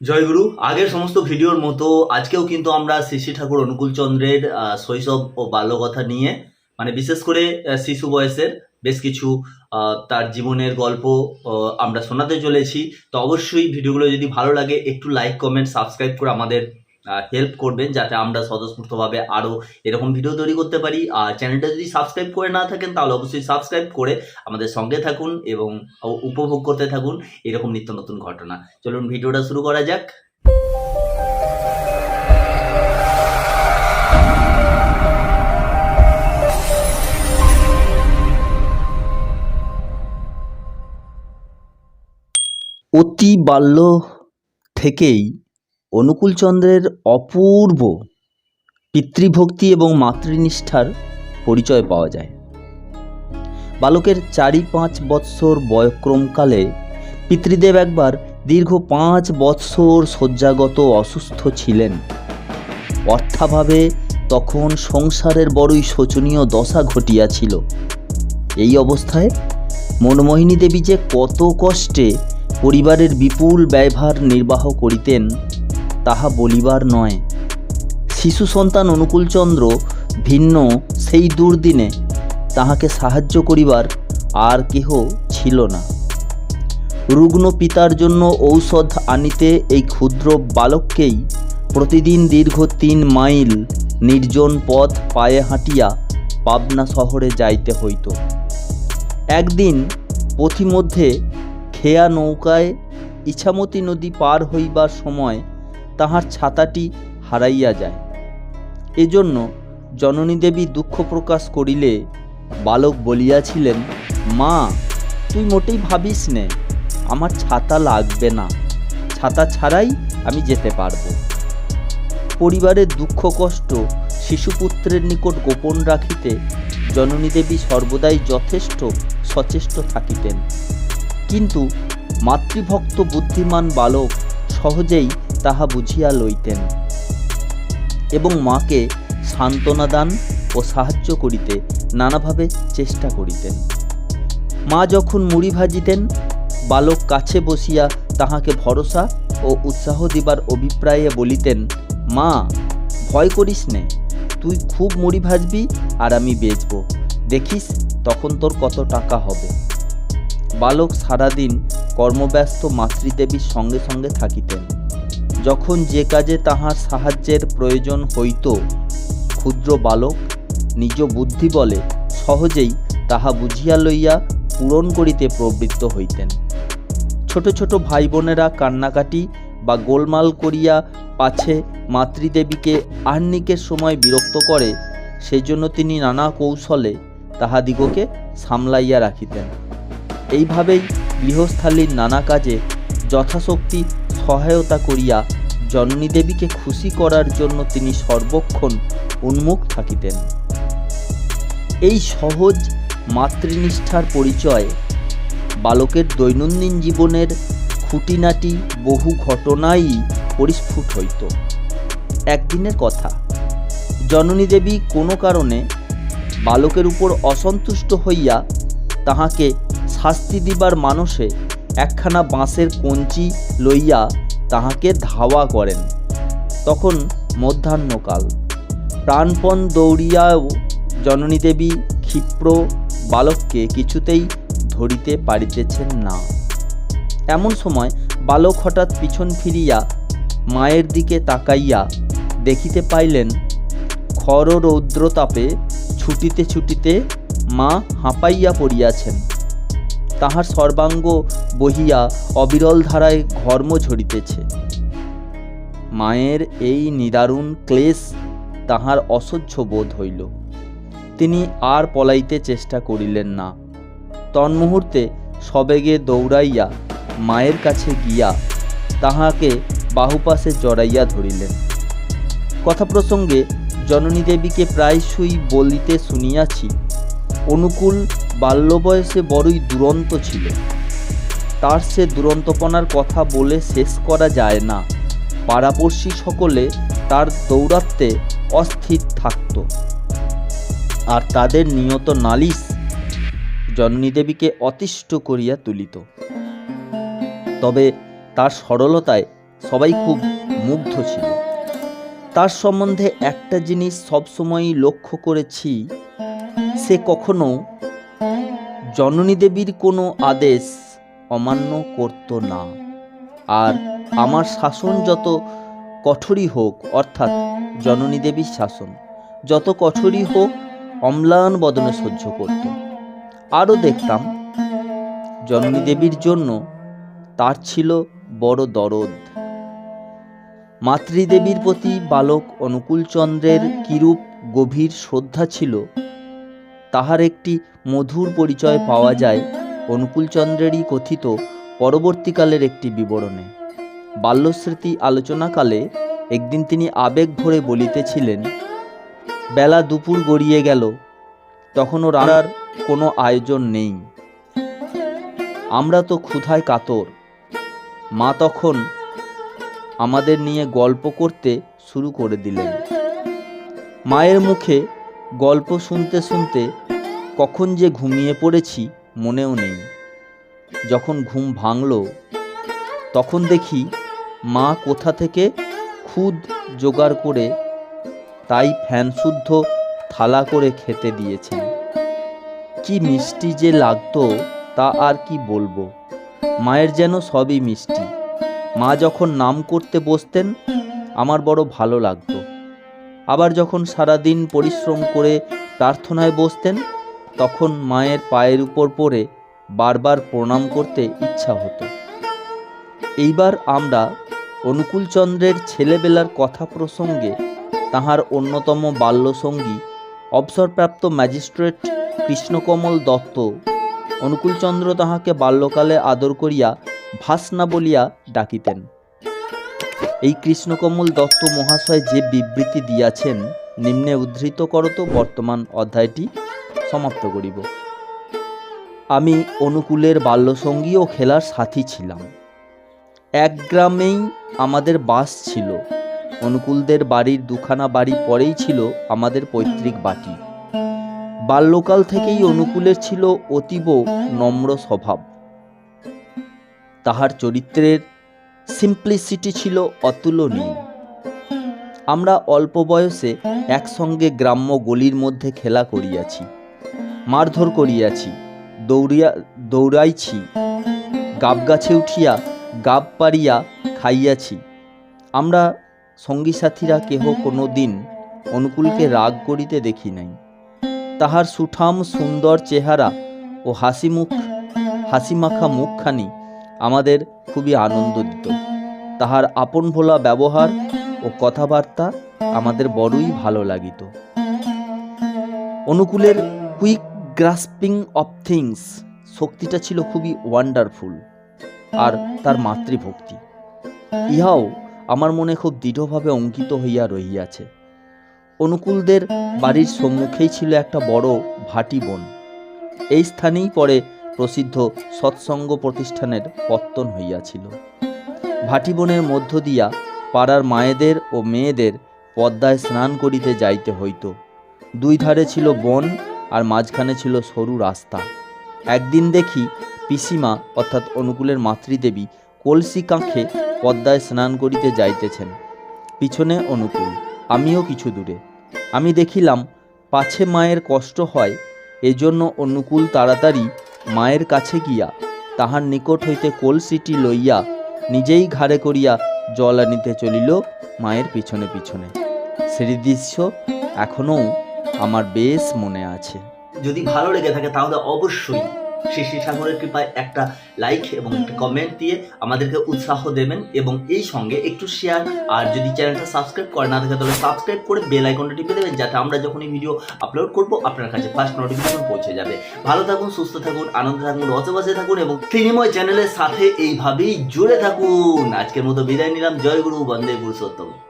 জয়গুরু আগের সমস্ত ভিডিওর মতো আজকেও কিন্তু আমরা শ্রী ঠাকুর অনুকূল চন্দ্রের শৈশব ও বাল্যকথা নিয়ে মানে বিশেষ করে শিশু বয়সের বেশ কিছু তার জীবনের গল্প আমরা শোনাতে চলেছি। তো অবশ্যই ভিডিওগুলো যদি ভালো লাগে, একটু লাইক কমেন্ট সাবস্ক্রাইব করে আমাদের হেল্প করবেন যাতে আমরা স্বতঃস্ফূর্তভাবে আরও এরকম ভিডিও তৈরি করতে পারি। আর চ্যানেলটা যদি সাবস্ক্রাইব করে না থাকেন, তাহলে অবশ্যই সাবস্ক্রাইব করে আমাদের সঙ্গে থাকুন এবং উপভোগ করতে থাকুন এরকম নিত্য নতুন ঘটনা। চলুন ভিডিওটা শুরু করা যাক। অতি বাল্য থেকেই অনুকূলচন্দ্রের অপূর্ব পিতৃভক্তি এবং মাতৃনিষ্ঠার পরিচয় পাওয়া যায়। বালকের চারি পাঁচ বৎসর বয়ক্রমকালে পিতৃদেব একবার দীর্ঘ পাঁচ বৎসর শয্যাগত অসুস্থ ছিলেন। অর্থাভাবে তখন সংসারের বড়ই শোচনীয় দশা ঘটিয়াছিল। এই অবস্থায় মনমোহিনী দেবী যে কত কষ্টে পরিবারের বিপুল ব্যয়ভার নির্বাহ করিতেন তাহা বলিবার নয়। শিশু সন্তান অনুকূলচন্দ্র ভিন্ন সেই দুর্দিনে তাহাকে সাহায্য করিবার আর কেহ ছিল না। রুগ্ন পিতার জন্য ঔষধ আনিতে এই ক্ষুদ্র বালককেই প্রতিদিন দীর্ঘ তিন মাইল নির্জন পথ পায়ে হাঁটিয়া পাবনা শহরে যাইতে হইত। একদিন পথিমধ্যে খেয়া নৌকায় ইছামতি নদী পার হইবার সময় তাহার ছাতাটি হারাইয়া যায়। এজন্য জননী দেবী দুঃখ প্রকাশ করিলে বালক বলিয়াছিলেন, মা, তুই মোটেই ভাবিস নে, আমার ছাতা লাগবে না। ছাতা ছাড়াই আমি যেতে পারব। পরিবারের দুঃখ কষ্ট শিশুপুত্রের নিকট গোপন রাখিতে জননী দেবী সর্বদাই যথেষ্ট সচেষ্ট থাকিতেন। কিন্তু মাতৃভক্ত বুদ্ধিমান বালক সহজেই তাহা বুঝিয়া লইতেন এবং মাকে সান্ত্বনা দান ও সাহায্য করিতে নানাভাবে চেষ্টা করিতেন। মা যখন মুড়ি ভাজিতেন, বালক কাছে বসিয়া তাহাকে ভরসা ও উৎসাহ দিবার অভিপ্রায়ে বলিতেন, মা, ভয় করিস নে, তুই খুব মুড়ি ভাজবি আর আমি বেচবো। দেখিস তখন তোর কত টাকা হবে। বালক সারাদিন কর্মব্যস্ত মাতৃদেবীর সঙ্গে সঙ্গে থাকিতেন। যখন যে কাজে তাহার সাহায্যের প্রয়োজন হইত, ক্ষুদ্র বালক, নিজ বুদ্ধি বলে সহজেই তাহা বুঝিয়া লইয়া পূরণ করিতে প্রবৃত্ত হইতেন। ছোট ছোট ভাই বোনেরা কান্নাকাটি বা গোলমাল করিয়া পাছে মাতৃদেবীকে আহ্নিকের সময় বিরক্ত করে সেই জন্য তিনি নানা কৌশলে তাহাদিগকে সামলাইয়া রাখিতেন। এইভাবেই গৃহস্থালীর নানা কাজে যথাশক্তি সহায়তা করিয়া জননী দেবীকে খুশি করার জন্য তিনি সর্বক্ষণ উন্মুখ থাকিতেন। এই সহজ মাতৃনিষ্ঠার পরিচয় বালকের দৈনন্দিন জীবনের খুঁটিনাটি বহু ঘটনাই পরিস্ফুট হইত। একদিনের কথা, জননী দেবী কোনো কারণে বালকের উপর অসন্তুষ্ট হইয়া তাহাকে শাস্তি দিবার মানসে একখানা বাঁশের কঞ্চি লইয়া তাহাকে ধাওয়া করেন। তখন মধ্যাহ্নকাল। প্রাণপণ দৌড়িয়াও জননী দেবী ক্ষিপ্র বালককে কিছুতেই ধরিতে পারিতেছেন না। এমন সময় বালক হঠাৎ পিছন ফিরিয়া মায়ের দিকে তাকাইয়া দেখিতে পাইলেন খর রৌদ্রতাপে ছুটিতে ছুটিতে মা হাঁপাইয়া পড়িয়াছেন। তাহার সর্বাঙ্গ বহিয়া অবিরল ধারায় ঘর্ম ঝরিতেছে। মায়ের এই নিদারুণ ক্লেশ তাহার অসহ্য বোধ হইল। তিনি আর পলাইতে চেষ্টা করিলেন না। তন্মুহূর্তে সবেগে দৌড়াইয়া মায়ের কাছে গিয়া তাহাকে বাহুপাশে জড়াইয়া ধরিলেন। কথা প্রসঙ্গে জননী দেবীকে প্রায়শই বলিতে শুনিয়াছি, অনুকূল বাল্য বয়সে বড়ই দুরন্ত ছিল। তার সে দুরন্তপনার কথা বলে শেষ করা যায় না। পাড়াপড়শি সকলে তার দৌরাত্মে অস্থির থাকত। আর তাদের নিয়ত নালিশ জননী দেবীকে অতিষ্ঠ করিয়া তুলিত। তবে তার সরলতায় সবাই খুব মুগ্ধ ছিল। তার সম্বন্ধে একটা জিনিস সবসময়ই লক্ষ্য করেছি, সে কখনো জননী দেবীর কোনো আদেশ অমান্য করত না। আর আমার শাসন যত কঠোরই হোক, অর্থাৎ জননী দেবীর শাসন, যত কঠোরই হোক, অম্লান বদনে সহ্য করত। আরও দেখতাম, জননী দেবীর জন্য তার ছিল বড় দরদ। মাতৃদেবীর প্রতি বালক অনুকূলচন্দ্রের কিরূপ গভীর শ্রদ্ধা ছিল, তাহার একটি মধুর পরিচয় পাওয়া যায় অনুকূলচন্দ্রেরই কথিত পরবর্তীকালের একটি বিবরণে। বাল্যস্মৃতি আলোচনাকালে একদিন তিনি আবেগ ভরে বলিতেছিলেন, বেলা দুপুর গড়িয়ে গেল, তখনও রানার কোনো আয়োজন নেই। আমরা তো ক্ষুধায় কাতর। মা তখন আমাদের নিয়ে গল্প করতে শুরু করে দিলেন। মায়ের মুখে গল্প শুনতে শুনতে কখন যে ঘুমিয়ে পড়েছি মনেও নেই। যখন ঘুম ভাঙল, তখন দেখি মা কোথা থেকে খুদ জোগাড় করে তাই ফ্যানশুদ্ধ থালা করে খেতে দিয়েছেন। কি মিষ্টি যে লাগতো তা আর কি বলব। মায়ের যেন সবই মিষ্টি। মা যখন নাম করতে বসতেন, আমার বড় ভালো লাগতো। আবার যখন সারাদিন পরিশ্রম করে প্রার্থনায় বসতেন তখন মায়ের পায়ের উপর পড়ে বারবার প্রণাম করতে ইচ্ছা হতো। এইবার আমরা অনুকূলচন্দ্রের ছেলেবেলার কথা প্রসঙ্গে তাহার অন্যতম বাল্যসঙ্গী, অবসরপ্রাপ্ত ম্যাজিস্ট্রেট কৃষ্ণকমল দত্ত অনুকূলচন্দ্র তাহাকে বাল্যকালে আদর করিয়া ভাসনা বলিয়া ডাকিতেন। এই কৃষ্ণকমল দত্ত মহাশয় যে বিবৃতি দিয়াছেন, নিম্নে উদ্ধৃত করত বর্তমান অধ্যায়টি। সমাপ্ত করিব। আমি অনুকূলের বাল্যসঙ্গী ও খেলার সাথী ছিলাম। এক গ্রামেই আমাদের বাস ছিল। অনুকূলদের বাড়ির দুখানা বাড়ি পরেই ছিল আমাদের পৈতৃক বাটি। বাল্যকাল থেকেই অনুকূলের ছিল অতীব নম্র স্বভাব। তাহার চরিত্রের সিম্পলিসিটি ছিল অতুলনীয়। আমরা অল্প বয়সে একসঙ্গে গ্রাম্য গলির মধ্যে খেলা করিয়াছি। মারধর করিয়াছি, দৌড়িয়া দৌড়াইছি, গাব গাছে উঠিয়া গাব পারিয়া খাইয়াছি। আমরা সঙ্গী সাথীরা কেহ কোনো দিন অনুকূলকে রাগ করিতে দেখি নাই। তাহার সুঠাম সুন্দর চেহারা ও হাসি মুখ হাসিমাখা মুখখানি আমাদের খুবই আনন্দ দিত তাহার আপন ভোলা ব্যবহার ও কথাবার্তা আমাদের বড়ই ভালো লাগিত। অনুকূলের কুইক গ্রাস্পিং অফ থিংস শক্তিটা ছিল খুবই ওয়ান্ডারফুল আর তার মাতৃভক্তি। ইহাও আমার মনে খুব দৃঢ়ভাবে অঙ্কিত হইয়া রহিয়াছে। অনুকূলদের বাড়ির সম্মুখেই ছিল একটা বড় ভাটি বন। এই স্থানেই পরে প্রসিদ্ধ সৎসঙ্গ প্রতিষ্ঠানের পত্তন হইয়াছিল। ভাটি ভাটিবনের মধ্য দিয়া পাড়ার মায়েদের ও মেয়েদের পদ্মায় স্নান করিতে যাইতে হইত। দুই ধারে ছিল বন আর মাঝখানে ছিল সরু রাস্তা। একদিন দেখি পিসিমা, অর্থাৎ অনুকূলের মাতৃদেবী, কলসি কাঁখে পদ্মায় স্নান করিতে যাইতেছেন। পিছনে অনুকূল, আমিও কিছু দূরে। আমি দেখিলাম পাছে মায়ের কষ্ট হয়, এজন্য অনুকূল তাড়াতাড়ি মায়ের কাছে গিয়া তাহার নিকট হইতে কলসিটি লইয়া নিজেই ঘাড়ে করিয়া জল আনিতে চলিল মায়ের পিছনে পিছনে। সেই দৃশ্য এখনও আমার বেশ মনে আছে। যদি ভালো লেগে থাকে তাহলে অবশ্যই শ্রী ঠাকুরের কৃপায় একটা লাইক এবং একটা কমেন্ট দিয়ে আমাদেরকে উৎসাহ দেবেন এবং এই সঙ্গে একটু শেয়ার আর যদি চ্যানেলটা সাবস্ক্রাইব করে না থাকে তাহলে সাবস্ক্রাইব করে বেল আইকনটা টিপে দেবেন যাতে আমরা যখনই ভিডিও আপলোড করব আপনার কাছে ফার্স্ট নোটিফিকেশন পৌঁছে যাবে। ভালো থাকুন, সুস্থ থাকুন, আনন্দ থাকুন রচবাসে থাকুন এবং তৃণময় চ্যানেলের সাথে এইভাবেই জুড়ে থাকুন। আজকের মতো বিদায় নিলাম। জয় গুরু বন্দে পুরুষোত্তম